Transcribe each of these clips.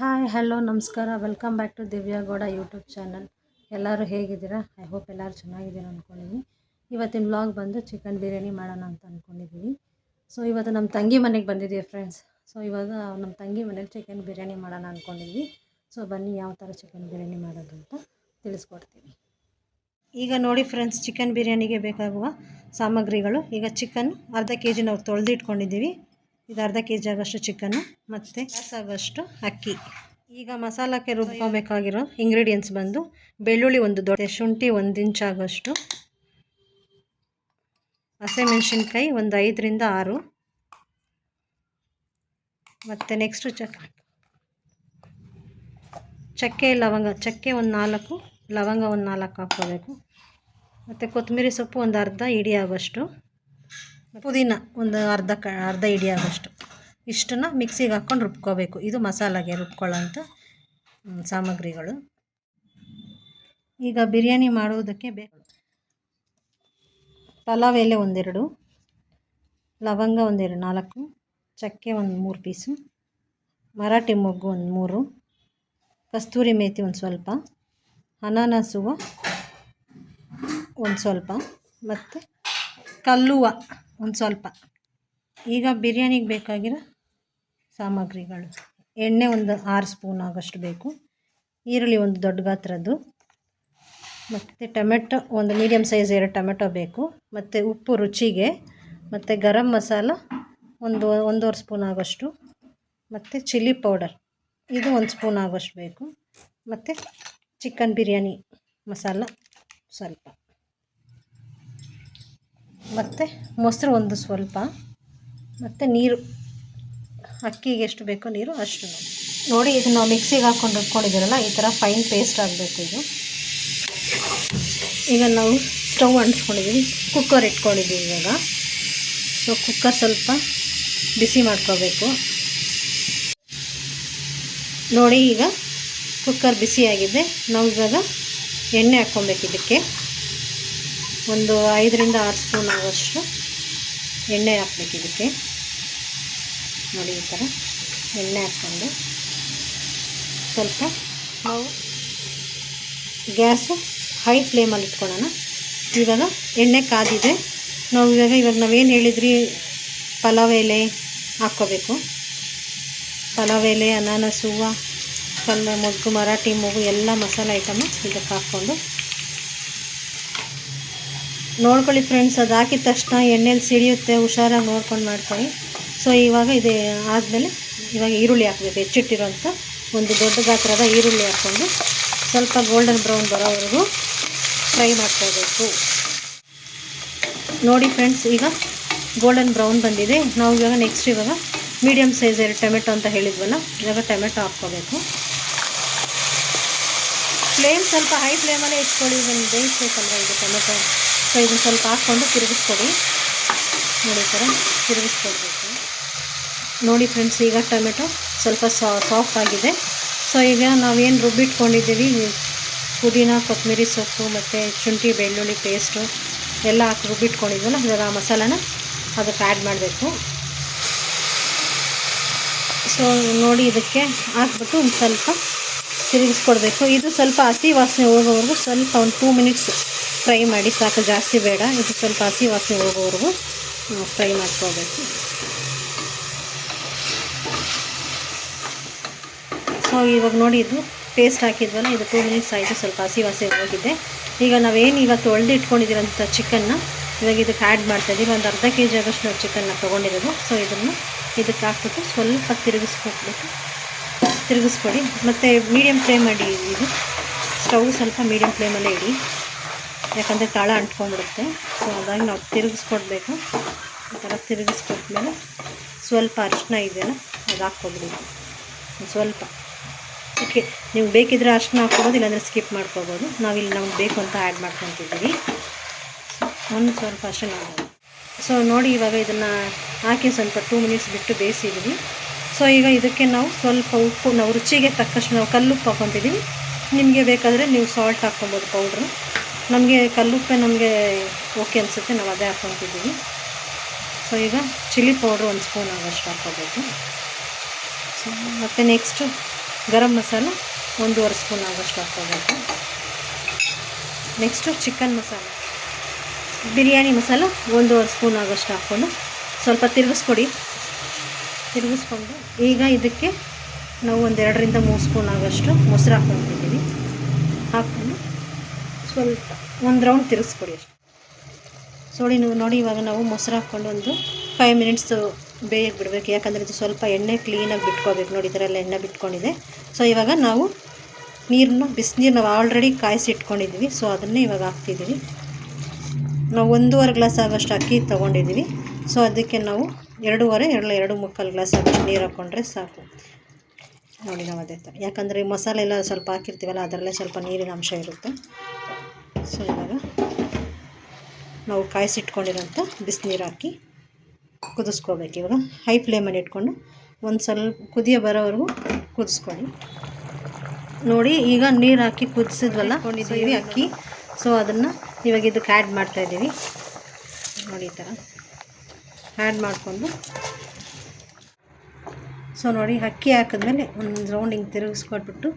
Hi, hello, ನಮಸ್ಕಾರ. Welcome back to Divya Gowda YouTube channel. ಎಲ್ಲರೂ ಹೇಗಿದ್ದೀರಾ? ಐ ಹೋಪ್ ಎಲ್ಲರೂ ಚೆನ್ನಾಗಿದ್ದೀರಾ ಅಂದ್ಕೊಂಡಿದ್ದೀನಿ ಇವತ್ತಿನ ಬ್ಲಾಗ್ ಬಂದು ಚಿಕನ್ ಬಿರಿಯಾನಿ ಮಾಡೋಣ ಅಂತ ಅಂದ್ಕೊಂಡಿದ್ದೀವಿ ಸೊ ಇವತ್ತು ನಮ್ಮ ತಂಗಿ ಮನೆಗೆ ಬಂದಿದ್ದೀವಿ ಫ್ರೆಂಡ್ಸ್ ಸೊ ಇವಾಗ ನಮ್ಮ ತಂಗಿ ಮನೇಲಿ ಚಿಕನ್ ಬಿರಿಯಾನಿ ಮಾಡೋಣ ಅಂದ್ಕೊಂಡಿದ್ವಿ ಸೊ ಬನ್ನಿ ಯಾವ ಥರ ಚಿಕನ್ ಬಿರಿಯಾನಿ ಮಾಡೋದು ಅಂತ ತಿಳಿಸ್ಕೊಡ್ತೀನಿ. ಈಗ ನೋಡಿ ಫ್ರೆಂಡ್ಸ್ ಚಿಕನ್ ಬಿರಿಯಾನಿಗೆ ಬೇಕಾಗುವ ಸಾಮಗ್ರಿಗಳು. ಈಗ ಚಿಕನ್ ಅರ್ಧ ಕೆ ಜಿ ನಾವು ತೊಳೆದಿಟ್ಕೊಂಡಿದ್ದೀವಿ. ಇದು ಅರ್ಧ ಕೆ ಜಿ ಆಗೋಷ್ಟು ಚಿಕನ್ನು ಮತ್ತು ಆಗೋಷ್ಟು ಅಕ್ಕಿ. ಈಗ ಮಸಾಲಕ್ಕೆ ರುಬ್ಕೋಬೇಕಾಗಿರೋ ಇಂಗ್ರೀಡಿಯೆಂಟ್ಸ್ ಬಂದು ಬೆಳ್ಳುಳ್ಳಿ ಒಂದು ದೊಡ್ಡ, ಶುಂಠಿ ಒಂದು ಇಂಚ್ ಆಗೋಷ್ಟು ಹಸಿಮೆಣ್ಸಿನ್ಕಾಯಿ ಒಂದು ಐದರಿಂದ ಆರು, ಮತ್ತು ನೆಕ್ಸ್ಟು ಚಕ್, ಚಕ್ಕೆ ಲವಂಗ, ಚಕ್ಕೆ ಒಂದು ನಾಲ್ಕು, ಲವಂಗ ಒಂದು ನಾಲ್ಕು ಹಾಕ್ಕೋಬೇಕು. ಮತ್ತು ಕೊತ್ತಂಬರಿ ಸೊಪ್ಪು ಒಂದು ಅರ್ಧ ಇಡಿ ಪುದೀನ ಒಂದು ಅರ್ಧ ಕ, ಅರ್ಧ ಹಿಡಿಯಾಗಷ್ಟು ಇಷ್ಟನ್ನು ಮಿಕ್ಸಿಗೆ ಹಾಕ್ಕೊಂಡು ರುಬ್ಕೋಬೇಕು. ಇದು ಮಸಾಲಾಗೆ ರುಬ್ಕೊಳ್ಳೋಂಥ ಸಾಮಗ್ರಿಗಳು. ಈಗ ಬಿರಿಯಾನಿ ಮಾಡುವುದಕ್ಕೆ ಬೇಕು ಪಲಾವ್ ಎಲೆ ಒಂದೆರಡು, ಲವಂಗ ಒಂದೆರಡು, ನಾಲ್ಕು, ಚಕ್ಕೆ ಒಂದು ಮೂರು ಪೀಸು, ಮರಾಠಿ ಮೊಗ್ಗು ಒಂದು ಮೂರು, ಕಸ್ತೂರಿ ಮೇಥಿ ಒಂದು ಸ್ವಲ್ಪ ಅನಾನಸ್ ಹೂವು ಒಂದು ಸ್ವಲ್ಪ, ಮತ್ತು ಕಲ್ಲುವ ಒಂದು ಸ್ವಲ್ಪ. ಈಗ ಬಿರಿಯಾನಿಗೆ ಬೇಕಾಗಿರೋ ಸಾಮಗ್ರಿಗಳು. ಎಣ್ಣೆ ಒಂದು ಆರು ಸ್ಪೂನ್ ಆಗೋಷ್ಟು ಬೇಕು. ಈರುಳ್ಳಿ ಒಂದು ದೊಡ್ಡ ಗಾತ್ರದ್ದು. ಮತ್ತು ಟೊಮೆಟೊ ಒಂದು ಮೀಡಿಯಮ್ ಸೈಜ್ ಎರಡು ಟೊಮೆಟೊ ಬೇಕು. ಮತ್ತು ಉಪ್ಪು ರುಚಿಗೆ, ಮತ್ತು ಗರಂ ಮಸಾಲ ಒಂದು ಒಂದೂವರೆ ಸ್ಪೂನ್ ಆಗೋಷ್ಟು. ಮತ್ತು ಚಿಲ್ಲಿ ಪೌಡರ್, ಇದು ಒಂದು ಸ್ಪೂನ್ ಆಗೋಷ್ಟು ಬೇಕು. ಮತ್ತು ಚಿಕನ್ ಬಿರಿಯಾನಿ ಮಸಾಲ ಸ್ವಲ್ಪ. ಮತ್ತು ಮೊಸರು ಒಂದು ಸ್ವಲ್ಪ. ಮತ್ತು ನೀರು. ಅಕ್ಕಿಗೆ ಎಷ್ಟು ಬೇಕೋ ನೀರು ಅಷ್ಟು. ನೋಡಿ ಇದು ನಾವು ಮಿಕ್ಸಿಗೆ ಹಾಕ್ಕೊಂಡು ಇಟ್ಕೊಂಡಿದ್ದೀರಲ್ಲ, ಈ ಥರ ಫೈನ್ ಪೇಸ್ಟ್ ಆಗಬೇಕು ಇದು. ಈಗ ನಾವು ಸ್ಟವ್ ಅಂಟಿಸ್ಕೊಂಡಿದ್ದೀವಿ. ಕುಕ್ಕರ್ ಇಟ್ಕೊಂಡಿದ್ದೀವಿ ಇವಾಗ. ಸೊ ಕುಕ್ಕರ್ ಸ್ವಲ್ಪ ಬಿಸಿ ಮಾಡ್ಕೋಬೇಕು. ನೋಡಿ ಈಗ ಕುಕ್ಕರ್ ಬಿಸಿಯಾಗಿದೆ. ನಾವು ಇವಾಗ ಎಣ್ಣೆ ಹಾಕ್ಕೊಬೇಕು ಇದಕ್ಕೆ. ಒಂದು ಐದರಿಂದ ಆರು ಸ್ಪೂನ್ ಆಗೋಷ್ಟು ಎಣ್ಣೆ ಹಾಕ್ಬೇಕು ಇದಕ್ಕೆ. ನೋಡಿ ಈ ಥರ ಎಣ್ಣೆ ಹಾಕ್ಕೊಂಡು ಸ್ವಲ್ಪ ನಾವು ಗ್ಯಾಸು ಹೈ ಫ್ಲೇಮಲ್ಲಿ ಇಟ್ಕೊಳ್ಳೋಣ. ಇವಾಗ ಎಣ್ಣೆ ಕಾದಿದೆ. ನಾವು ಇವಾಗ ಇವಾಗ ನಾವೇನು ಹೇಳಿದ್ರಿ? ಪಲಾವ್ ಎಲೆ ಹಾಕ್ಕೋಬೇಕು. ಪಲಾವ್ ಎಲೆ, ಅನಾನಸ್, ಹೂವು ಕಲ್ಲ ಮೊಗ್ಗು ಮರಾಠಿ ಮೊಗ್ಗು ಎಲ್ಲ ಮಸಾಲೆ ಐಟಮು ಇದಕ್ಕೆ ಹಾಕ್ಕೊಂಡು ನೋಡ್ಕೊಳ್ಳಿ ಫ್ರೆಂಡ್ಸ್ ಅದು ಹಾಕಿದ ತಕ್ಷಣ ಎಣ್ಣೆಲಿ ಸಿಡಿಯುತ್ತೆ, ಹುಷಾರಾಗಿ ನೋಡ್ಕೊಂಡು ಮಾಡ್ಕೊಳ್ಳಿ. ಸೊ ಇವಾಗ ಇದೇ ಆದಮೇಲೆ ಇವಾಗ ಈರುಳ್ಳಿ ಹಾಕ್ಬೇಕು ಹೆಚ್ಚಿಟ್ಟಿರೋಂಥ ಒಂದು ದೊಡ್ಡ ಗಾತ್ರದ ಈರುಳ್ಳಿ ಹಾಕ್ಕೊಂಡು ಸ್ವಲ್ಪ ಗೋಲ್ಡನ್ ಬ್ರೌನ್ ಬರೋವರೆಗೂ ಫ್ರೈ ಮಾಡ್ಕೋಬೇಕು ನೋಡಿ ಫ್ರೆಂಡ್ಸ್ ಈಗ ಗೋಲ್ಡನ್ ಬ್ರೌನ್ ಬಂದಿದೆ. ನಾವು ಇವಾಗ ನೆಕ್ಸ್ಟ್ ಇವಾಗ ಮೀಡಿಯಮ್ ಸೈಜ್ ಎರಡು ಟೊಮೆಟೊ ಅಂತ ಹೇಳಿದ್ವಲ್ಲ, ಇವಾಗ ಟೊಮೆಟೊ ಹಾಕ್ಕೋಬೇಕು. ಫ್ಲೇಮ್ ಸ್ವಲ್ಪ ಹೈ ಫ್ಲೇಮಲ್ಲೇ ಇಟ್ಕೊಳ್ಳಿ ಒಂದು ಬೇಯಿಸ್ಬೇಕಲ್ವ ಇದು ಟೊಮೆಟೊ? ಸೊ ಇದನ್ನು ಸ್ವಲ್ಪ ಹಾಕ್ಕೊಂಡು ತಿರುಗಿಸ್ಕೊಡಿ. ನೋಡಿ ಥರ ತಿರುಗಿಸ್ಕೊಡ್ಬೇಕು. ನೋಡಿ ಫ್ರೆಂಡ್ಸ್ ಈಗ ಟೊಮೆಟೊ ಸ್ವಲ್ಪ ಸಾಫ್ಟ್ ಆಗಿದೆ. ಸೊ ಈಗ ನಾವೇನು ರುಬ್ಬಿಟ್ಕೊಂಡಿದ್ದೀವಿ ಪುದೀನ, ಕೊತ್ತಂಬರಿ ಸೊಪ್ಪು ಮತ್ತು ಶುಂಠಿ, ಬೆಳ್ಳುಳ್ಳಿ ಪೇಸ್ಟು ಎಲ್ಲ ಹಾಕಿ ರುಬ್ಬಿಟ್ಕೊಂಡಿದ್ವಲ್ಲ, ಇವಾಗ ಆ ಮಸಾಲಾನ ಅದಕ್ಕೆ ಆ್ಯಡ್ ಮಾಡಬೇಕು. ಸೊ ನೋಡಿ ಇದಕ್ಕೆ ಹಾಕ್ಬಿಟ್ಟು ಒಂದು ಸ್ವಲ್ಪ ತಿರುಗಿಸ್ಕೊಡ್ಬೇಕು. ಇದು ಸ್ವಲ್ಪ ಹಸಿ ವಾಸನೆ ಹೋಗೋವರೆಗೂ ಸ್ವಲ್ಪ ಒಂದು ಟೂ ಮಿನಿಟ್ಸ್ ಫ್ರೈ ಮಾಡಿ ಸಾಕು, ಜಾಸ್ತಿ ಬೇಡ. ಇದು ಸ್ವಲ್ಪ ಹಸಿ ವಾಸನೆ ಹೋಗೋವರೆಗೂ ಫ್ರೈ ಮಾಡ್ಕೋಬೇಕು. ಸೊ ಇವಾಗ ನೋಡಿ, ಇದು ಪೇಸ್ಟ್ ಹಾಕಿದ್ವಲ್ಲ, ಇದು ಟೂ ಮಿನಿಟ್ಸ್ ಆಯಿತು, ಸ್ವಲ್ಪ ಹಸಿ ವಾಸಿ ಹೋಗಿದೆ. ಈಗ ನಾವೇನು ಇವತ್ತು ಒಳ್ಳೆ ಇಟ್ಕೊಂಡಿದ್ದೀರಂಥ ಚಿಕನ್ನ ಇವಾಗ ಇದಕ್ಕೆ ಆ್ಯಡ್ ಮಾಡ್ತಾಯಿದ್ದೀವಿ ಒಂದು ಅರ್ಧ ಕೆ ಜಿ ಆಗೋಷ್ಟು ನಾವು ಚಿಕನ್ನ ತೊಗೊಂಡಿರೋದು. ಸೊ ಇದನ್ನು ಇದಕ್ಕೆ ಹಾಕ್ಬಿಟ್ಟು ಸ್ವಲ್ಪ ತಿರುಗಿಸ್ಕೊಟ್ಬಿಟ್ಟು, ತಿರುಗಿಸ್ಕೊಡಿ. ಮತ್ತು ಮೀಡಿಯಮ್ ಫ್ಲೇಮ್ ಮಾಡಿ ಇದು ಸ್ಟವ್ ಸ್ವಲ್ಪ ಮೀಡಿಯಮ್ ಫ್ಲೇಮಲ್ಲೇ ಇಡಿ. ಯಾಕಂದರೆ ತಾಳ ಅಂಟ್ಕೊಂಡ್ಬಿಡುತ್ತೆ. ಸೊ ಹಾಗಾಗಿ ನಾವು ತಿರುಗಿಸ್ಕೊಡ್ಬೇಕು. ಈ ಥರ ತಿರುಗಿಸ್ಕೊಟ್ಮೇಲೆ ಸ್ವಲ್ಪ ಅರಿಶಿನ ಇದೆಯಲ್ಲ, ಅದು ಹಾಕ್ಕೊಬಿಡಿ ಸ್ವಲ್ಪ. ಓಕೆ, ನೀವು ಬೇಕಿದ್ರೆ ಅರಿಶಿನ ಹಾಕ್ಕೊಬೋದು, ಇಲ್ಲಾಂದರೆ ಸ್ಕಿಪ್ ಮಾಡ್ಕೋಬೋದು. ನಾವಿಲ್ಲಿ ನಮ್ಗೆ ಬೇಕು ಅಂತ ಆ್ಯಡ್ ಮಾಡ್ಕೊತಿದ್ದೀವಿ. ಒಂದು ಸ್ವಲ್ಪ ಅರಿಶಿನ ಸೊ ನೋಡಿ ಇವಾಗ ಇದನ್ನು ಹಾಕಿ ಸ್ವಲ್ಪ ಟೂ ಮಿನಿಟ್ಸ್ ಬಿಟ್ಟು ಬೇಯಿಸಿದ್ದೀವಿ ಸೊ ಈಗ ಇದಕ್ಕೆ ನಾವು ಸ್ವಲ್ಪ ಉಪ್ಪು, ನಾವು ರುಚಿಗೆ ತಕ್ಕಷ್ಟು ನಾವು ಕಲ್ಲುಪ್ಪು ಹಾಕ್ಕೊತಿದ್ದೀವಿ. ನಿಮಗೆ ಬೇಕಾದರೆ ನೀವು ಸಾಲ್ಟ್ ಹಾಕ್ಕೊಬೋದು ಪೌಡ್ರು ನಮಗೆ ಕಲ್ಲುಪ್ಪೆ ನಮಗೆ ಓಕೆ ಅನಿಸುತ್ತೆ, ನಾವು ಅದೇ ಹಾಕ್ಕೊತಿದ್ದೀವಿ ಸೊ ಈಗ ಚಿಲ್ಲಿ ಪೌಡ್ರ್ ಒಂದು ಸ್ಪೂನ್ ಆಗೋಷ್ಟು ಹಾಕ್ಕೋಬೇಕು. ಸೊ ಮತ್ತು ನೆಕ್ಸ್ಟು ಗರಂ ಮಸಾಲ ಒಂದೂವರೆ ಸ್ಪೂನ್ ಆಗೋಷ್ಟು ಹಾಕ್ಕೋಬೇಕು. Next chicken masala. Biryani masala ಒಂದೂವರೆ ಸ್ಪೂನ್ ಆಗೋಷ್ಟು ಹಾಕ್ಕೊಂಡು ಸ್ವಲ್ಪ ತಿರುಗಿಸ್ಕೊಡಿ. ತಿರುಗಿಸ್ಕೊಂಡು ಈಗ ಇದಕ್ಕೆ ನಾವು ಒಂದೆರಡರಿಂದ ಮೂರು ಸ್ಪೂನ್ ಆಗೋಷ್ಟು ಮೊಸರು ಹಾಕ್ಕೊಂಡು ಸ್ವಲ್ಪ ಒಂದು ರೌಂಡ್ ತಿರುಗಿಸ್ಕೊಡಿ ಅಷ್ಟು. ನೋಡಿ ನೀವು ನೋಡಿ ಇವಾಗ ನಾವು ಮೊಸರು ಹಾಕ್ಕೊಂಡು ಒಂದು ಫೈವ್ ಮಿನಿಟ್ಸು ಬೇಯಕ್ಕೆ ಬಿಡಬೇಕು. ಯಾಕಂದರೆ ಇದು ಸ್ವಲ್ಪ ಎಣ್ಣೆ ಕ್ಲೀನಾಗಿ ಬಿಟ್ಕೋಬೇಕು. ನೋಡಿ ಈ ಎಣ್ಣೆ ಬಿಟ್ಕೊಂಡಿದೆ. ಸೊ ಇವಾಗ ನಾವು ನೀರನ್ನ ಬಿಸಿನೀರು ನಾವು ಆಲ್ರೆಡಿ ಕಾಯಿಸಿ ಇಟ್ಕೊಂಡಿದ್ದೀವಿ ಸೊ ಅದನ್ನೇ ಇವಾಗ ಹಾಕ್ತಿದ್ದೀವಿ ನಾವು ಒಂದೂವರೆ ಗ್ಲಾಸ್ ಆಗೋಷ್ಟು ಅಕ್ಕಿ ತೊಗೊಂಡಿದ್ದೀವಿ ಸೊ ಅದಕ್ಕೆ ನಾವು ಎರಡೂವರೆ ಎರಡು ಎರಡು ಮುಕ್ಕಾಲು ಗ್ಲಾಸ್ ಆಗೋಷ್ಟು ನೀರು ಹಾಕ್ಕೊಂಡ್ರೆ ಸಾಕು. ನೋಡಿ ನಾವು ಅದೇ ಥರ ಯಾಕಂದರೆ ಮಸಾಲೆ ಎಲ್ಲ ಸ್ವಲ್ಪ ಹಾಕಿರ್ತೀವಲ್ಲ, ಅದರಲ್ಲೇ ಸ್ವಲ್ಪ ನೀರಿನ ಅಂಶ ಇರುತ್ತೆ. ಸೊ ಇವಾಗ ನಾವು ಕಾಯಿಸಿಟ್ಕೊಂಡಿರೋಂಥ ಬಿಸಿನೀರು ಹಾಕಿ ಕುದಿಸ್ಕೋಬೇಕು ಇವಾಗ ಹೈ ಫ್ಲೇಮಲ್ಲಿ ಇಟ್ಕೊಂಡು ಒಂದು ಸ್ವಲ್ಪ ಕುದಿಯ ಬರೋವರೆಗೂ ಕುದಿಸ್ಕೊಳ್ಳಿ. ನೋಡಿ ಈಗ ನೀರು ಹಾಕಿ ಕುದಿಸಿದ್ವಲ್ಲ ಕೊಂಡಿದ್ದೀವಿ ಅಕ್ಕಿ ಸೊ ಅದನ್ನು ಇವಾಗ ಇದಕ್ಕೆ ಆ್ಯಡ್ ಮಾಡ್ತಾಯಿದ್ದೀವಿ ನೋಡಿ ಈ ಥರ ಆ್ಯಡ್ ಮಾಡಿಕೊಂಡು. ಸೊ ನೋಡಿ ಅಕ್ಕಿ ಹಾಕಿದ್ಮೇಲೆ ಒಂದು ರೌಂಡಿಂಗ್ ತಿರುಗಿಸ್ಕೊಟ್ಬಿಟ್ಟು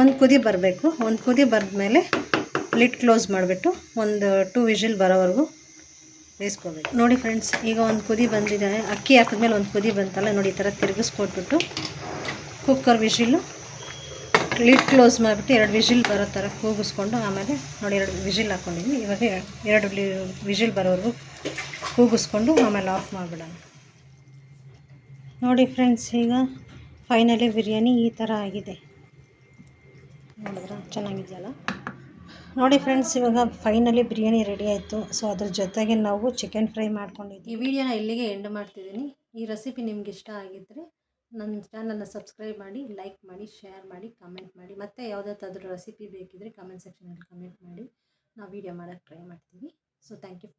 ಒಂದು ಕುದಿ ಬರಬೇಕು. ಒಂದು ಕುದಿ ಬರೆದ್ಮೇಲೆ ಲಿಡ್ ಕ್ಲೋಸ್ ಮಾಡಿಬಿಟ್ಟು ಒಂದು ಟೂ ವಿಷಿಲ್ ಬರೋವರೆಗೂ ಬೇಯಿಸ್ಕೋಬೇಕು. ನೋಡಿ ಫ್ರೆಂಡ್ಸ್, ಈಗ ಒಂದು ಕುದಿ ಬಂದಿದೆ ಅಕ್ಕಿ ಹಾಕಿದ್ಮೇಲೆ ಒಂದು ಕುದಿ ಬಂತಲ್ಲ, ನೋಡಿ ಈ ಥರ ತಿರುಗಿಸ್ಕೊಟ್ಬಿಟ್ಟು ಕುಕ್ಕರ್ ವಿಷಿಲ್ಲು ಲಿಡ್ ಕ್ಲೋಸ್ ಮಾಡಿಬಿಟ್ಟು ಎರಡು ವಿಷಿಲ್ ಬರೋ ಥರ ಕೂಗಿಸ್ಕೊಂಡು ಆಮೇಲೆ ನೋಡಿ ಎರಡು ವಿಷಿಲ್ ಹಾಕ್ಕೊಂಡಿದ್ವಿ ಇವಾಗ ಎರಡು ವಿಷಿಲ್ ಬರೋವರೆಗೂ ಕೂಗಿಸ್ಕೊಂಡು ಆಮೇಲೆ ಆಫ್ ಮಾಡಿಬಿಡೋಣ. ನೋಡಿ ಫ್ರೆಂಡ್ಸ್, ಈಗ ಫೈನಲಿ ಬಿರಿಯಾನಿ ಈ ಥರ ಆಗಿದೆ. ನೋಡಿದ್ರೆ? ಚೆನ್ನಾಗಿದೆಯಲ್ಲ? ನೋಡಿ ಫ್ರೆಂಡ್ಸ್ ಇವಾಗ ಫೈನಲಿ ಬಿರಿಯಾನಿ ರೆಡಿ ಆಯಿತು. ಸೊ ಅದ್ರ ಜೊತೆಗೆ ನಾವು ಚಿಕನ್ ಫ್ರೈ ಮಾಡ್ಕೊಂಡಿದ್ವಿ. ಈ ವಿಡಿಯೋನ ಇಲ್ಲಿಗೆ ಎಂಡ್ ಮಾಡ್ತಿದ್ದೀನಿ. ಈ ರೆಸಿಪಿ ನಿಮ್ಗೆ ಇಷ್ಟ ಆಗಿದ್ದರೆ ನನ್ನ ಚಾನಲ್ನ ಸಬ್ಸ್ಕ್ರೈಬ್ ಮಾಡಿ ಲೈಕ್ ಮಾಡಿ ಶೇರ್ ಮಾಡಿ ಕಮೆಂಟ್ ಮಾಡಿ. ಮತ್ತು ಯಾವುದಾದ್ರೂ ರೆಸಿಪಿ ಬೇಕಿದ್ದರೆ ಕಮೆಂಟ್ ಸೆಕ್ಷನಲ್ಲಿ ಕಮೆಂಟ್ ಮಾಡಿ. ನಾವು ವಿಡಿಯೋ ಮಾಡೋಕ್ಕೆ ಟ್ರೈ ಮಾಡ್ತೀವಿ. So thank you